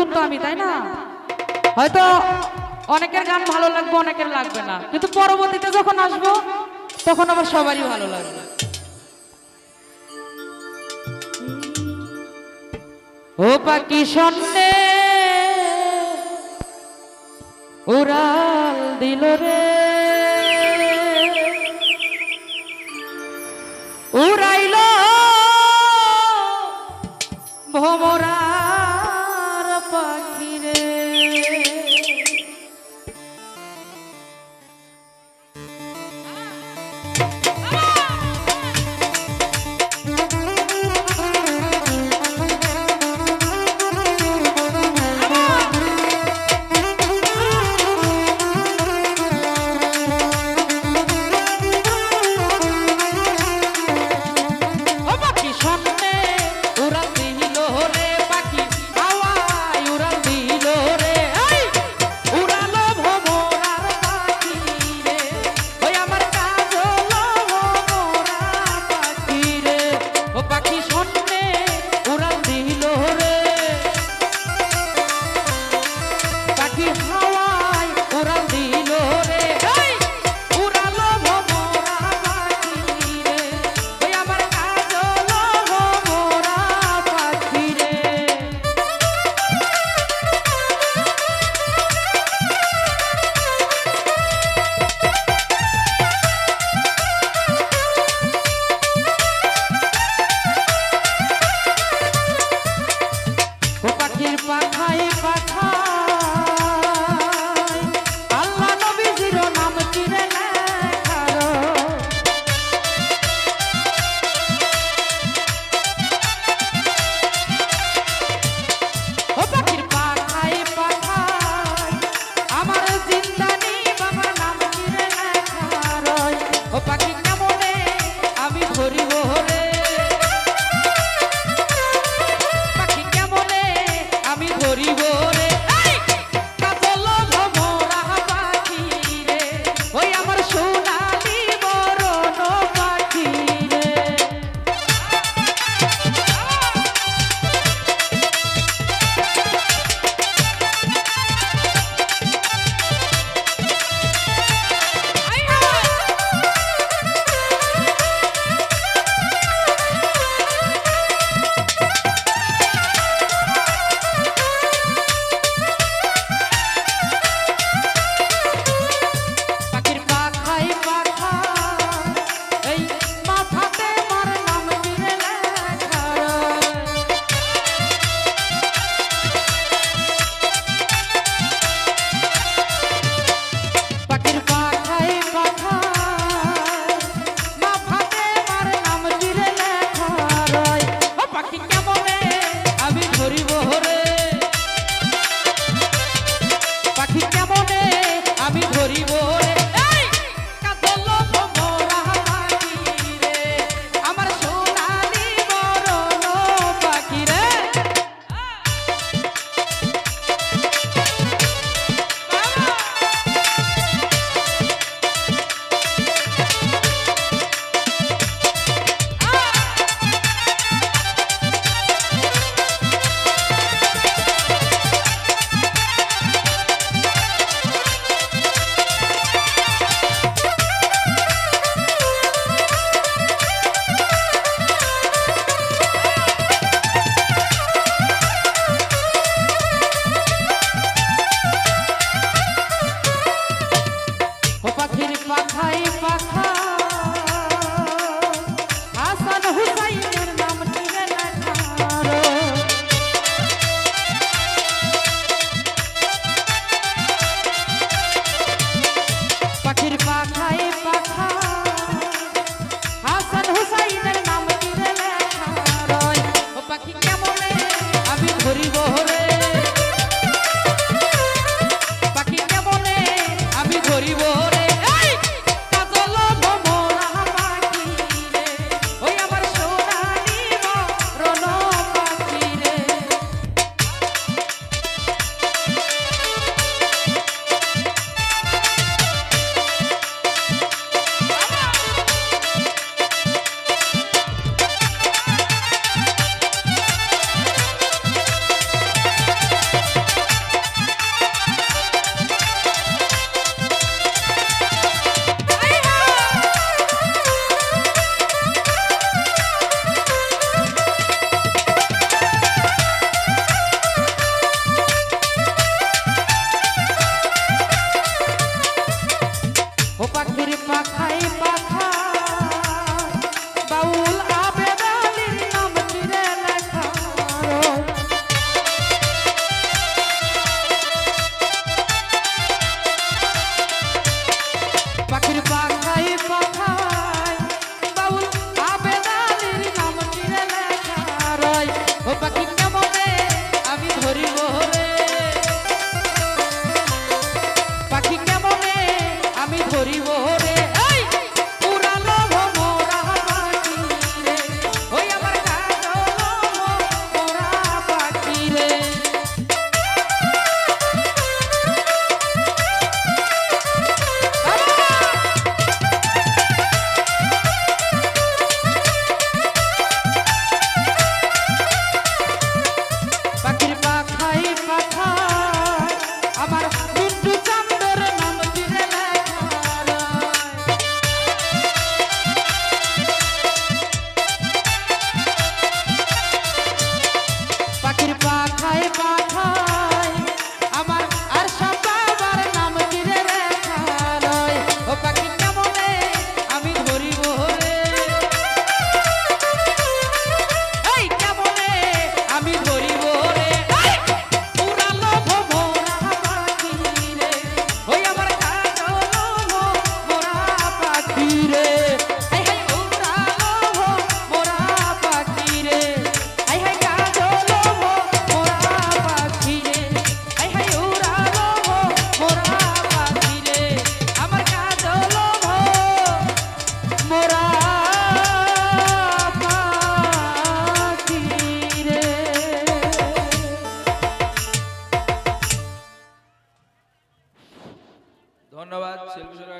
নতুন তো আমি, তাই না? হয়তো অনেকের গান ভালো লাগবে, অনেকের লাগবে না। কিন্তু পরবর্তীতে যখন আসব, তখন আমার সবারই ভালো লাগবে। ও পাখি সন্নে উড়াল দিল রে। উড়াইল ভোমরা